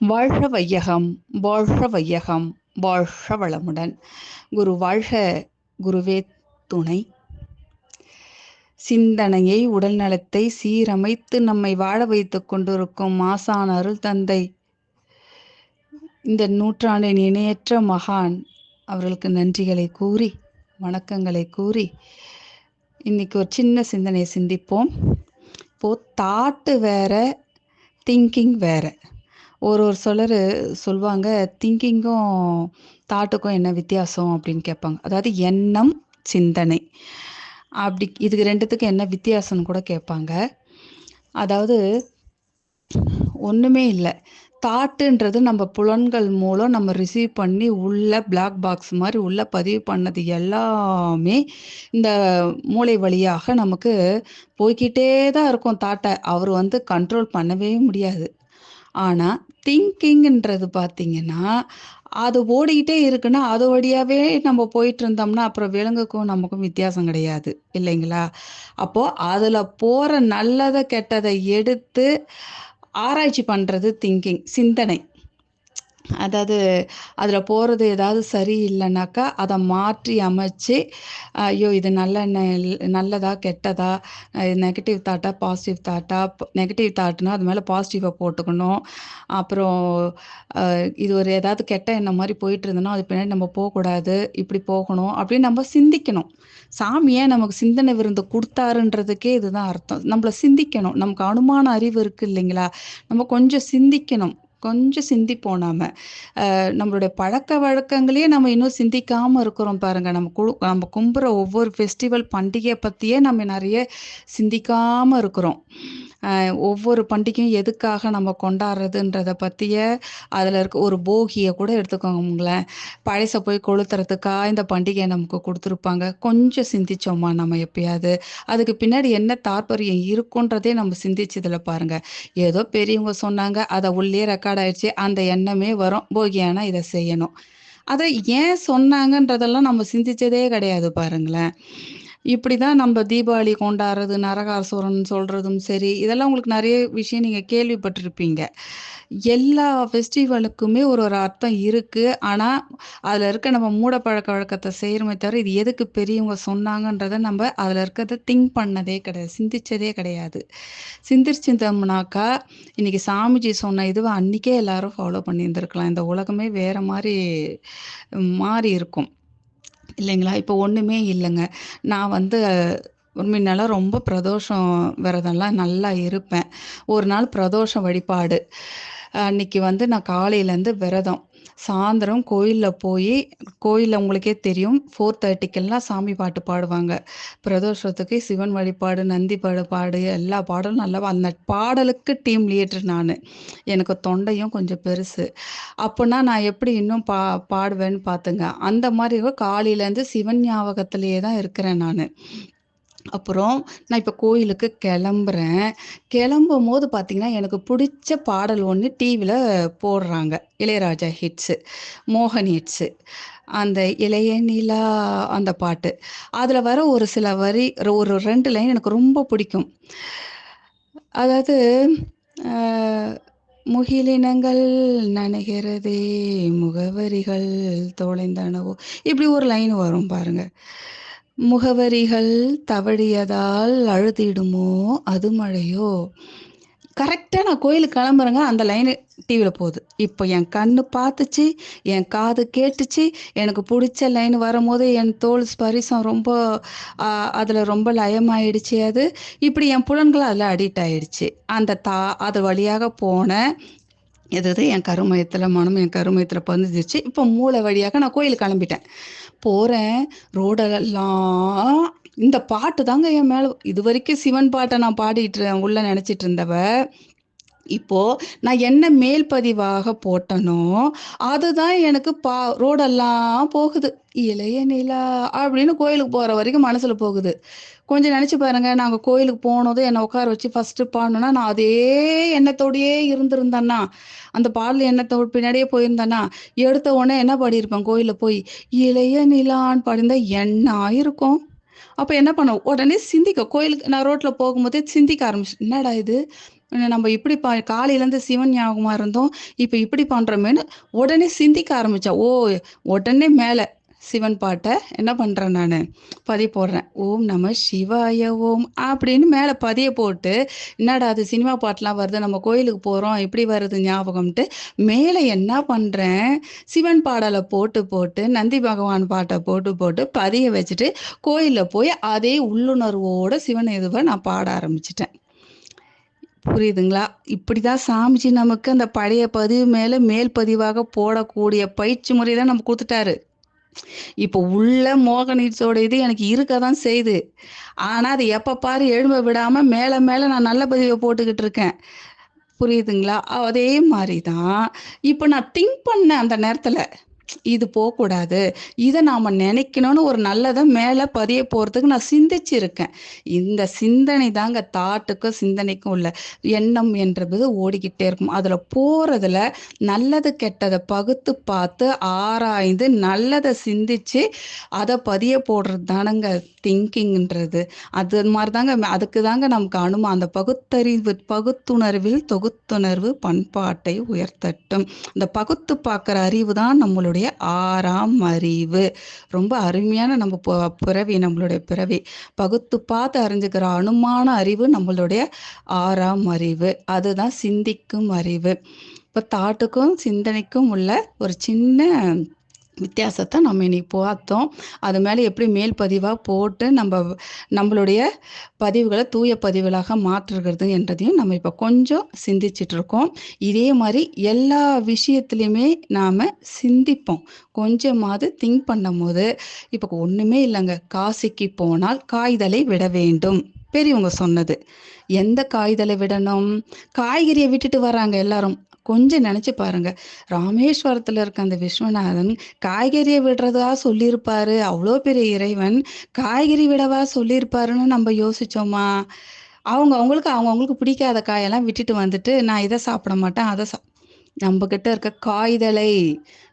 வாழ்க வையகம் வாழ்க வையகம் வாழ்க வளமுடன். குரு வாழ்க குருவே துணை. சிந்தனையை உடல் நலத்தை சீரமைத்து நம்மை வாழ வைத்துக் கொண்டிருக்கும் மாசான் அருள் தந்தை. இந்த நூற்றாண்டின் இணையற்ற மகான் அவர்களுக்கு நன்றிகளை கூறி வணக்கங்களை கூறி இன்னைக்கு ஒரு சின்ன சிந்தனையை சிந்திப்போம். இப்போ தாட்டு வேற திங்கிங் வேற. ஒரு ஒரு சிலர் சொல்லுவாங்க திங்கிங்கும் தாட்டுக்கும் என்ன வித்தியாசம்? அப்படின்னு கேட்பாங்க. அதாவது எண்ணம் சிந்தனை. அப்படி இதுக்கு ரெண்டுத்துக்கும் என்ன வித்தியாசம்னு கூட கேட்பாங்க. அதாவது ஒன்றுமே இல்லை. தாட்டுன்றது நம்ம புலன்கள் மூலம் நம்ம ரிசீவ் பண்ணி உள்ள பிளாக் பாக்ஸ் மாதிரி உள்ள பதிவு பண்ணது எல்லாமே இந்த மூளை வழியாக நமக்கு போய்கிட்டே தான் இருக்கும் தாட்டை. அவர் வந்து கண்ட்ரோல் பண்ணவே முடியாது. ஆனால் திங்கிங்ன்றது பார்த்தீங்கன்னா அது ஓடிக்கிட்டே இருக்குன்னா அது வழியாகவே நம்ம போயிட்டு இருந்தோம்னா அப்புறம் விலங்குக்கும் நமக்கும் வித்தியாசம் கிடையாது. இல்லைங்களா? அப்போது அதில் போகிற நல்லதை கெட்டதை எடுத்து ஆராய்ச்சி பண்ணுறது திங்கிங் சிந்தனை. அதாவது அதில் போகிறது ஏதாவது சரி இல்லைனாக்கா அதை மாற்றி அமைச்சு ஐயோ இது நல்ல நல்லதா கெட்டதா நெகட்டிவ் தாட்டா பாசிட்டிவ் தாட்டா நெகட்டிவ் தாட்னா அது மேலே பாசிட்டிவாக போட்டுக்கணும். அப்புறம் இது ஒரு ஏதாவது கெட்ட எண்ணம் மாதிரி போயிட்டு இருந்தோன்னா அது பின்னாடி நம்ம போகக்கூடாது இப்படி போகணும் அப்படின்னு நம்ம சிந்திக்கணும். சாமியே நமக்கு சிந்தனை விருந்து கொடுத்தாருன்றதுக்கே இதுதான் அர்த்தம். நம்மளை சிந்திக்கணும். நமக்கு அனுமான அறிவு இருக்குது இல்லைங்களா? நம்ம கொஞ்சம் சிந்திக்கணும். கொஞ்சம் சிந்திப்போம் நாம. நம்மளுடைய பழக்க வழக்கங்களையே நம்ம இன்னும் சிந்திக்காம இருக்கிறோம் பாருங்க. நம்ம குழு நம்ம கும்புற ஒவ்வொரு ஃபெஸ்டிவல் பண்டிகையை பற்றியே நம்ம நிறைய சிந்திக்காம இருக்கிறோம். ஒவ்வொரு பண்டிகையும் எதுக்காக நம்ம கொண்டாடுறதுன்றத பற்றிய அதில் இருக்க ஒரு போகியை கூட எடுத்துக்கோங்களேன். பழசை போய் கொளுத்துறதுக்கா இந்த பண்டிகையை நமக்கு கொடுத்துருப்பாங்க. கொஞ்சம் சிந்திச்சோமா நம்ம எப்பயாவது? அதுக்கு பின்னாடி என்ன தாற்பயம் இருக்குன்றதே நம்ம சிந்திச்சதில் பாருங்க. ஏதோ பெரியவங்க சொன்னாங்க அதை உள்ளே ரெக்கார்ட் ஆயிடுச்சு அந்த எண்ணமே வரும். போகியானா இதை செய்யணும். அதை ஏன் சொன்னாங்கன்றதெல்லாம் நம்ம சிந்திச்சதே கிடையாது பாருங்களேன். இப்படி தான் நம்ம தீபாவளி கொண்டாடுறது நரகாசுரன் சொல்கிறதும் சரி இதெல்லாம் உங்களுக்கு நிறைய விஷயம் நீங்கள் கேள்விப்பட்டிருப்பீங்க. எல்லா ஃபெஸ்டிவலுக்குமே ஒரு ஒரு அர்த்தம் இருக்குது ஆனால் அதில் இருக்க நம்ம மூட பழக்க வழக்கத்தை செய்கிறோமே தவிர இது எதுக்கு பெரியவங்க சொன்னாங்கன்றதை நம்ம அதில் இருக்கிறத திங்க் பண்ணதே கிடையாது சிந்திச்சதே கிடையாது. சிந்திச்சிருந்தோம்னாக்கா இன்றைக்கி சாமிஜி சொன்ன இதுவை அன்றைக்கே எல்லாரும் ஃபாலோ பண்ணியிருந்திருக்கலாம். இந்த உலகமே வேறு மாதிரி மாறி இருக்கும். இல்லைங்களா? இப்போ ஒன்றுமே இல்லைங்க. நான் வந்து முன்னெல்லாம் ரொம்ப பிரதோஷம் விரதம்லாம் நல்லா இருப்பேன். ஒரு நாள் பிரதோஷம் வழிபாடு. அன்னைக்கு வந்து நான் காலையிலேருந்து விரதம். சாயந்தரம் கோயிலில் போய் கோயிலில் உங்களுக்கே தெரியும் ஃபோர் தேர்ட்டிக்கெல்லாம் சாமி பாட்டு பாடுவாங்க. பிரதோஷத்துக்கு சிவன் வழிபாடு நந்தி பாடு பாடு எல்லா பாடலும் நல்லா அந்த பாடலுக்கு டீம் லீடர் நான். எனக்கு தொண்டையும் கொஞ்சம் பெருசு. அப்போனா நான் எப்படி இன்னும் பா பாடுவேன்னு பார்த்துங்க அந்த மாதிரி காலையிலேருந்து சிவன் ஞாபகத்திலேயே தான் இருக்கிறேன் நான். அப்புறம் நான் இப்போ கோயிலுக்கு கிளம்புறேன். கிளம்பும் போது பார்த்தீங்கன்னா எனக்கு பிடிச்ச பாடல் ஒன்று டிவியில் போடுறாங்க. இளையராஜா ஹிட்ஸு மோகன் ஹிட்ஸு அந்த இளைய நிலா அந்த பாட்டு. அதில் வர ஒரு சில வரி ஒரு ரெண்டு லைன் எனக்கு ரொம்ப பிடிக்கும். அதாவது முகிலினங்கள் நனைகிறதே முகவரிகள் தொலைந்தனவோ இப்படி ஒரு லைன் வரும் பாருங்க. முகவரிகள் தவழியதால் அழுதிடுமோ அது மழையோ? கரெக்டாக நான் கோயிலுக்கு கிளம்புறேங்க. அந்த லைனு டிவியில் போகுது. இப்போ என் கண்ணு பார்த்துச்சு என் காது கேட்டுச்சு எனக்கு பிடிச்ச லைன் வரும்போது என் தோல் ஸ்பரிசம் ரொம்ப அதில் ரொம்ப லயமாயிடுச்சு அது. இப்படி என் புலன்கள் அதில் அடிக்ட் ஆயிடுச்சு. அந்த தா அது வழியாக போன எது என் கருமயத்தில் மனம் என் கருமயத்தில் பதிஞ்சிருச்சு. இப்போ மூளை வழியாக நான் கோயிலுக்கு கிளம்பிட்டேன். போகிறேன் ரோடெல்லாம் இந்த பாட்டு தாங்க என் மேலே இது வரைக்கும் சிவன் பாட்டை நான் பாடிட்டு உள்ள நினச்சிட்டு இருந்தவ இப்போ நான் என்ன மேல் பதிவாக போட்டனோ அதுதான் எனக்கு பா ரோடெல்லாம் போகுது. இளைய நிலா அப்படின்னு கோயிலுக்கு போகிற வரைக்கும் மனசில் போகுது. கொஞ்சம் நினச்சி பாருங்க நாங்கள் கோயிலுக்கு போனதும் என்னை உட்கார வச்சு ஃபஸ்ட்டு பாடணும்னா நான் அதே எண்ணத்தோடையே இருந்திருந்தேன்னா அந்த பாடல் எண்ணத்தோடு பின்னாடியே போயிருந்தேன்னா எடுத்த உடனே என்ன பாடியிருப்பேன் கோயிலில் போய்? இளைய நிலான்னு பாடியிருந்தா என்ன ஆயிருக்கும்? அப்போ என்ன பண்ண உடனே சிந்திக்க கோயிலுக்கு நான் ரோட்டில் போகும்போதே சிந்திக்க ஆரம்பிச்சு என்னடா இது? நம்ம இப்படி பா காலையிலேருந்து சிவன் ஞாபகமாக இருந்தோம் இப்போ இப்படி பண்ணுறோமேன்னு உடனே சிந்திக்க ஆரம்பித்தா ஓ உடனே மேலே சிவன் பாட்டை என்ன பண்ணுறேன் நான்? பதிய போடுறேன். ஓம் நம சிவாய ஓம் அப்படின்னு மேலே பதிய போட்டு என்னடா அது சினிமா பாட்டெலாம் வருது நம்ம கோயிலுக்கு போகிறோம் இப்படி வருது ஞாபகம்ட்டு மேலே என்ன பண்ணுறேன் சிவன் பாடலை போட்டு போட்டு நந்தி பகவான் பாட்டை போட்டு போட்டு பதிய வச்சுட்டு கோயிலில் போய் அதே உள்ளுணர்வோடு சிவன் இதுவை நான் பாட ஆரம்பிச்சிட்டேன். புரியுதுங்களா? இப்படி தான் சாமிஜி நமக்கு அந்த பழைய பதிவு மேலே மேல் பதிவாக போடக்கூடிய பயிற்சி முறை தான் நம்ம கொடுத்துட்டாரு. இப்போ உள்ள மோகனீட்ஸோட இது எனக்கு இருக்க தான் செய்யுது. ஆனால் அது எப்போ பாரு எழும்ப விடாமல் மேலே மேலே நான் நல்ல பதிவை போட்டுக்கிட்டு இருக்கேன். புரியுதுங்களா? அதே மாதிரி தான் இப்போ நான் திங்க் பண்ணேன் அந்த நேரத்தில். இது போகக்கூடாது. இதை நாம் நினைக்கணும்னு ஒரு நல்லதை மேலே பதிய போகிறதுக்கு நான் சிந்திச்சிருக்கேன். இந்த சிந்தனை தாங்க தாட்டுக்கும் சிந்தனைக்கும் உள்ள எண்ணம் என்றது ஓடிக்கிட்டே இருக்கும். அதில் போகிறதுல நல்லது கெட்டதை பகுத்து பார்த்து ஆராய்ந்து நல்லதை சிந்திச்சு அதை பதிய போடுறது தானங்க திங்கிங்ன்றது அது மாதிரி தாங்க அதுக்கு தாங்க நமக்கு அனுமா அந்த பகுத்தறிவு பகுத்துணர்வில் தொகுத்துணர்வு பண்பாட்டை உயர்த்தட்டும். இந்த பகுத்து பார்க்குற அறிவு தான் நம்மளுடைய ஆறாம் அறிவு. ரொம்ப அருமையான நம்ம பிறவி நம்மளுடைய பிறவி. பகுத்து பார்த்து அறிஞ்சுக்கிற அனுமான அறிவு நம்மளுடைய ஆறாம் அறிவு. அதுதான் சிந்திக்கும் அறிவு. இப்போ தாட்டுக்கும் சிந்தனைக்கும் உள்ள ஒரு சின்ன வித்தியாசத்தை நம்ம இன்னைக்கு பார்த்தோம். அது மேலே எப்படி மேல் பதிவாக போட்டு நம்ம நம்மளுடைய பதிவுகளை தூய பதிவுகளாக மாற்றுகிறது என்றதையும் நம்ம இப்போ கொஞ்சம் சிந்திச்சுட்டு இருக்கோம் இதே மாதிரி எல்லா விஷயத்துலையுமே நாம் சிந்திப்போம். கொஞ்சமாவது திங்க் பண்ணும் போது இப்போ ஒன்றுமே இல்லைங்க. காசிக்கு போனால் காய்தலை விட வேண்டும். பெரியவங்க சொன்னது. எந்த காய்தலை விடணும்? காய்கறியை விட்டுட்டு வராங்க எல்லாரும். கொஞ்சம் நினச்சி பாருங்க. ராமேஸ்வரத்தில் இருக்க அந்த விஸ்வநாதன் காய்கறியை விடுறதா சொல்லியிருப்பாரு. அவ்வளோ பெரிய இறைவன் காய்கறி விடவா சொல்லியிருப்பாருன்னு நம்ம யோசிச்சோமா? அவங்க அவங்களுக்கு அவங்க அவங்களுக்கு பிடிக்காத காயெல்லாம் விட்டுட்டு வந்துட்டு நான் இதை சாப்பிட மாட்டேன் அதை சா நம்மக்கிட்ட இருக்க காய்தலை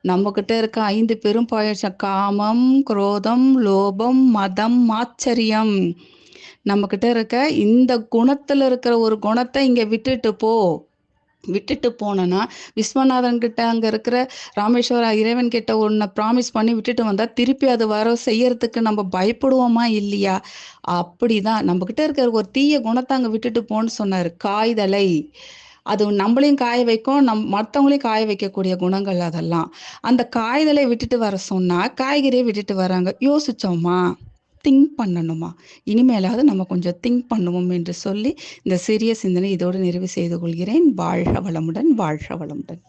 நம்மக்கிட்ட இருக்க ஐந்து பெரும் பழச்ச காமம் குரோதம் லோபம் மதம் ஆச்சரியம் நம்மக்கிட்ட இருக்க இந்த குணத்தில் இருக்கிற ஒரு குணத்தை இங்கே விட்டுட்டு போ. விட்டுட்டு போனேன்னா விஸ்வநாதன் கிட்ட அங்கே இருக்கிற ராமேஸ்வர இறைவன் கிட்ட ஒன்றை ப்ராமிஸ் பண்ணி விட்டுட்டு வந்தால் திருப்பி அது வர செய்யறதுக்கு நம்ம பயப்படுவோமா இல்லையா? அப்படிதான். நம்ம கிட்ட இருக்கிற ஒரு தீய குணத்தை அங்கே விட்டுட்டு போன்னு சொன்னார். காய்தலை. அது நம்மளையும் காய வைக்கும் நம் மற்றவங்களையும் காய வைக்கக்கூடிய குணங்கள் அதெல்லாம். அந்த காய்தலை விட்டுட்டு வர சொன்னா காய்கறியை விட்டுட்டு வராங்க. யோசிச்சோமா? திங்க் பண்ணணுமா? இனிமேலாவது நம்ம கொஞ்சம் திங்க் பண்ணுவோம் என்று சொல்லி இந்த சிறிய சிந்தனை இதோடு நிறைவு செய்து கொள்கிறேன். வாழ்க வளமுடன் வாழ்க வளமுடன்.